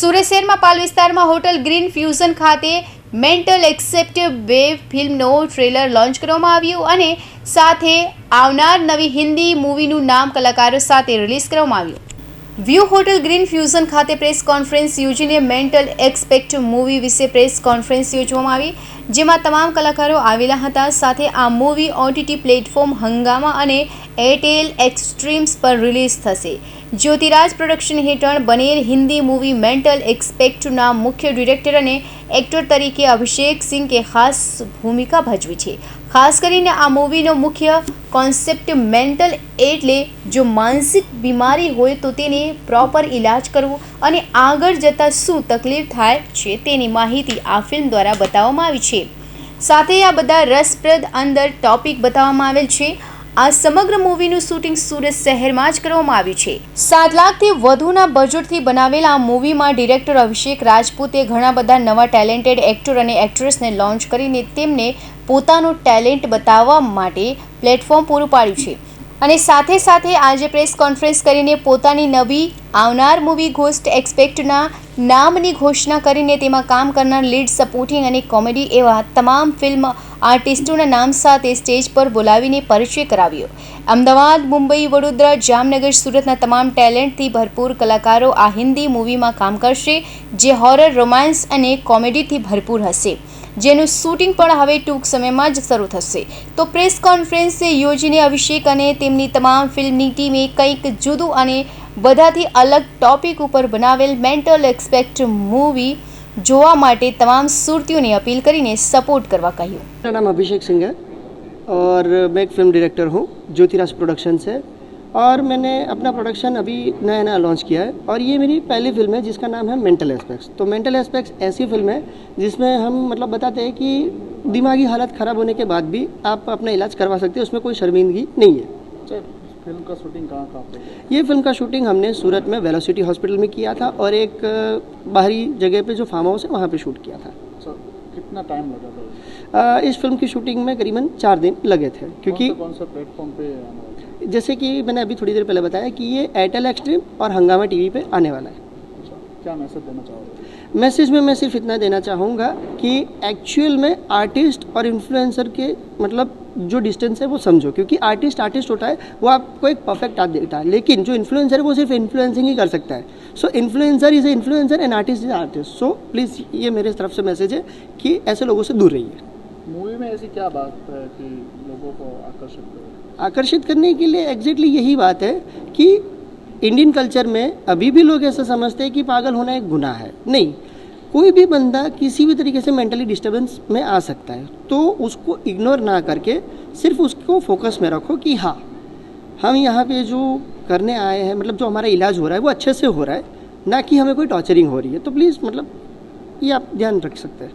સુરત શહેરમાં પાલ વિસ્તારમાં hotel green fusion ખાતે મેન્ટલ એક્સેપ્ટિવ વેવ ફિલ્મનો ટ્રેલર લોન્ચ કરવામાં આવ્યું અને સાથે આવનાર નવી હિન્દી મૂવીનું નામ કલાકારો સાથે રિલીઝ કરવામાં આવ્યું. વ્યૂ હોટલ ગ્રીન ફ્યુઝન ખાતે પ્રેસ કોન્ફરન્સ યોજીને મેન્ટલ એક્સપેક્ટ મૂવી વિશે પ્રેસ કોન્ફરન્સ યોજવામાં આવી, જેમાં તમામ કલાકારો આવેલા હતા. સાથે આ મૂવી ઓટીટી પ્લેટફોર્મ હંગામા અને એરટેલ એક્સ્ટ્રીમ્સ પર રિલીઝ થશે. જ્યોતિરાજ પ્રોડક્શન હેઠળ બનેલ હિન્દી મૂવી મેન્ટલ એક્સપેક્ટના મુખ્ય ડિરેક્ટર અને એક્ટર તરીકે અભિષેક સિંઘે ખાસ ભૂમિકા ભજવી છે. ખાસ કરીને આ મૂવીનો મુખ્ય કોન્સેપ્ટ મેન્ટલ એટલે જો માનસિક બીમારી હોય તો તેને પ્રોપર ઇલાજ કરવો અને આગળ જતાં શું તકલીફ થાય છે તેની માહિતી આ ફિલ્મ દ્વારા બતાવવામાં આવી છે. સાથે આ બધા રસપ્રદ અંદર ટોપિક બતાવવામાં આવેલ છે. આ સમગ્ર મૂવીનું શૂટિંગ સુરત શહેરમાં જ કરવામાં આવ્યું છે. સાત લાખથી વધુના બજેટથી બનાવેલ આ મૂવીમાં ડિરેક્ટર અભિષેક રાજપૂતે ઘણા બધા નવા ટેલેન્ટેડ એક્ટર અને એક્ટ્રેસને લોન્ચ કરીને તેમને પોતાનું ટેલેન્ટ બતાવવા માટે પ્લેટફોર્મ પૂરું પાડ્યું છે. અને સાથે સાથે આજે પ્રેસ કોન્ફરન્સ કરીને પોતાની નવી આવનાર મૂવી ઘોસ્ટ એક્સપેક્ટના નામની ઘોષણા કરીને તેમાં કામ કરનાર લીડ સપોર્ટિંગ અને કોમેડી એવા તમામ ફિલ્મ આર્ટિસ્ટોના નામ સાથે સ્ટેજ પર બોલાવીને પરિચય કરાવ્યો. અમદાવાદ, મુંબઈ, વડોદરા, જામનગર, સુરતના તમામ ટેલેન્ટથી ભરપૂર કલાકારો આ હિન્દી મૂવીમાં કામ કરશે, જે હોરર, રોમાન્સ અને કોમેડીથી ભરપૂર હશે. જેનું શૂટિંગ પણ હવે ટૂંક સમયમાં જ શરૂ થશે તો પ્રેસ કોન્ફરન્સ યોજીને અભિષેક અને તેમની તમામ ફિલ્મની ટીમે કંઈક જુદું અને બધાથી અલગ ટોપિક ઉપર બનાવેલ મેન્ટલ એક્સપેક્ટ મૂવી જોવા માટે તમામ સુરતીઓને અપીલ કરીને સપોર્ટ કરવા કહ્યું मेरा नाम अभिषेक सिंह है और मैं एक फिल्म डायरेक्टर हूँ ज्योतिराज प्रोडक्शन से और मैंने अपना प्रोडक्शन अभी नया नया लॉन्च किया है। और ये मेरी पहली फ़िल्म है जिसका नाम है मेंटल एस्पेक्ट्स तो मेंटल एस्पेक्ट्स ऐसी फ़िल्म है जिसमें हम मतलब बताते हैं कि दिमागी हालत ख़राब होने के बाद भी आप अपना इलाज करवा सकते हैं उसमें कोई शर्मिंदगी नहीं है। अच्छा फ़िल्म का शूटिंग कहाँ कहाँ ये फ़िल्म का शूटिंग हमने सूरत में वेलोसिटी हॉस्पिटल में किया था और एक बाहरी जगह पे जो फार्म हाउस है वहाँ पे शूट किया था। अच्छा कितना टाइम लगा था? इस फ़िल्म की शूटिंग में करीबन चार दिन लगे थे क्योंकि कौन सा प्लेटफॉर्म पे? जैसे कि मैंने अभी थोड़ी देर पहले बताया कि ये एयरटेल एक्सट्रीम और हंगामा टीवी पे आने वाला है। अच्छा क्या मैसेज देना चाहोगे? मैसेज में मैं सिर्फ़ इतना देना चाहूँगा कि एक्चुअल में आर्टिस्ट और इन्फ्लुएंसर के मतलब जो डिस्टेंस है वो समझो क्योंकि आर्टिस्ट आर्टिस्ट होता है वो आपको एक परफेक्ट आर्ट देता है। लेकिन जो इन्फ्लुएंसर है वो सिर्फ़ इन्फ्लुएंसिंग ही कर सकता है। So influencer is a influencer and artist is artist so please ये मेरे तरफ़ से मैसेज है कि ऐसे लोगों से दूर रहिए। मूवी में ऐसी क्या बात है कि लोगों को आकर्षित करे? आकर्षित करने के लिए एग्जैक्टली यही बात है कि इंडियन कल्चर में अभी भी लोग ऐसा समझते हैं कि पागल होना एक गुनाह है। नहीं, कोई भी बंदा किसी भी तरीके से मेंटली डिस्टर्बेंस में आ सकता है तो उसको इग्नोर ना करके सिर्फ़ उसको फोकस में रखो कि हाँ हम यहाँ पे जो करने आए हैं मतलब जो हमारा इलाज हो रहा है, वो अच्छे से हो रहा है, ना कि हमें कोई टॉर्चरिंग हो रही है। तो प्लीज़ मतलब ये आप ध्यान रख सकते हैं।